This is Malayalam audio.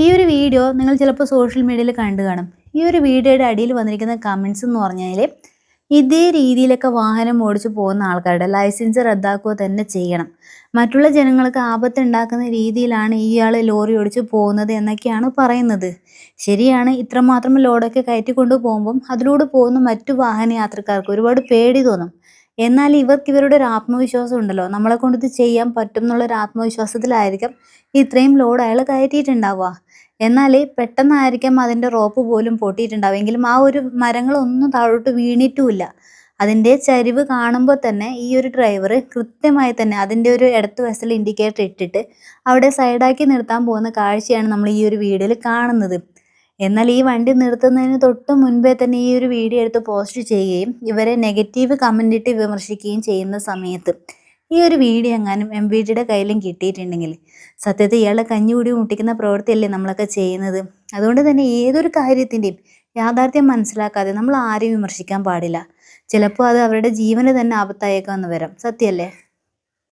ഈ ഒരു വീഡിയോ നിങ്ങൾ ചിലപ്പോൾ സോഷ്യൽ മീഡിയയിൽ കണ്ടു കാണും. ഈ ഒരു വീഡിയോയുടെ അടിയിൽ വന്നിരിക്കുന്ന കമൻസ് എന്ന് പറഞ്ഞാൽ ഇതേ രീതിയിലൊക്കെ വാഹനം ഓടിച്ചു പോകുന്ന ആൾക്കാരുടെ ലൈസൻസ് റദ്ദാക്കുക തന്നെ ചെയ്യണം. മറ്റുള്ള ജനങ്ങൾക്ക് ആപത്തുണ്ടാക്കുന്ന രീതിയിലാണ് ഇയാൾ ലോറി ഓടിച്ചു പോകുന്നത് എന്നൊക്കെയാണ് പറയുന്നത്. ശരിയാണ് ഇത്രമാത്രം ലോഡൊക്കെ കയറ്റിക്കൊണ്ട് പോകുമ്പം അതിലൂടെ പോകുന്ന മറ്റു വാഹന യാത്രക്കാർക്ക് ഒരുപാട് പേടി തോന്നും. എന്നാൽ ഇവർക്ക് ഇവരുടെ ഒരു ആത്മവിശ്വാസം ഉണ്ടല്ലോ. നമ്മളെ കൊണ്ട് ഇത് ചെയ്യാൻ പറ്റും എന്നുള്ള ഒരു ആത്മവിശ്വാസത്തിലായിരിക്കും ഇത്രയും ലോഡ് അയാൾ കയറ്റിയിട്ടുണ്ടാവുക. എന്നാൽ പെട്ടെന്നായിരിക്കും അതിന്റെ റോപ്പ് പോലും പൊട്ടിയിട്ടുണ്ടാവുക. എങ്കിലും ആ ഒരു മരങ്ങളൊന്നും താഴോട്ട് വീണിട്ടുമില്ല. അതിന്റെ ചരിവ് കാണുമ്പോൾ തന്നെ ഈ ഒരു ഡ്രൈവർ കൃത്യമായി തന്നെ അതിന്റെ ഒരു ഇടത്ത് വശത്തിൽ ഇൻഡിക്കേറ്റർ ഇട്ടിട്ട് അവിടെ സൈഡാക്കി നിർത്താൻ പോകുന്ന കാഴ്ചയാണ് നമ്മൾ ഈ ഒരു വീഡിയോയിൽ കാണുന്നത്. എന്നാൽ ഈ വണ്ടി നിർത്തുന്നതിന് തൊട്ട് മുൻപേ തന്നെ ഈ ഒരു വീഡിയോ എടുത്ത് പോസ്റ്റ് ചെയ്യുകയും ഇവരെ നെഗറ്റീവ് കമന്റ് ഇട്ട് വിമർശിക്കുകയും ചെയ്യുന്ന സമയത്ത് ഈ ഒരു വീഡിയോ എങ്ങാനും എം വി ജിയുടെ കയ്യിലും കിട്ടിയിട്ടുണ്ടെങ്കിൽ സത്യത്തിൽ ഇയാളെ കഞ്ഞുകൂടി മുട്ടിക്കുന്ന പ്രവൃത്തിയല്ലേ നമ്മളൊക്കെ ചെയ്യുന്നത്? അതുകൊണ്ട് തന്നെ ഏതൊരു കാര്യത്തിന്റെയും യാഥാർത്ഥ്യം മനസ്സിലാക്കാതെ നമ്മൾ ആരെയും വിമർശിക്കാൻ പാടില്ല. ചിലപ്പോൾ അത് അവരുടെ ജീവന് തന്നെ ആപത്തായേക്കാമെന്ന് വരാം. സത്യമല്ലേ